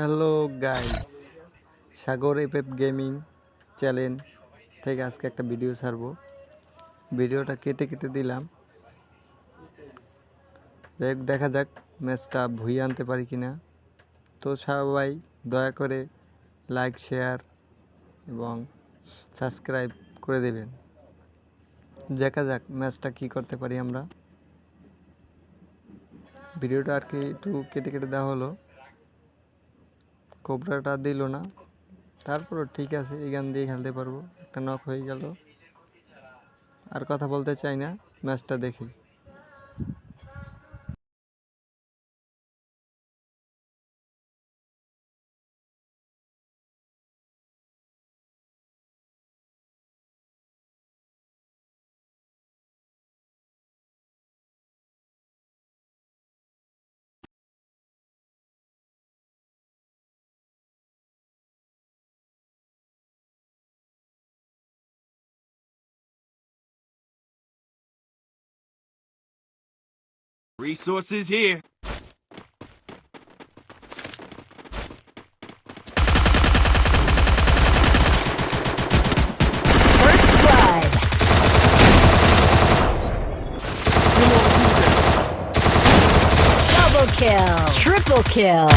Hello guy Sagar FF gaming channel থেকে আজকে একটা ভিডিও ছাড়বো। ভিডিওটা কেটে কেটে দিলাম। যাই দেখা যাক ম্যাচটা ভুইয়ে আনতে পারি কি না তো সবাই দয়া করে লাইক, শেয়ার এবং সাবস্ক্রাইব করে দেবেন। দেখা যাক ম্যাচটা কি করতে পারি আমরা। ভিডিওটা আর কি একটু কেটে কেটে দেওয়া হলো। কোবরাটা দিল না। তারপরও ঠিক আছে, এই গান দিয়ে খেলতে পারব। একটা নক হয়ে গেল। আর কথা বলতে চাই না, ম্যাচটা দেখি। Resources here. Double kill. Triple kill.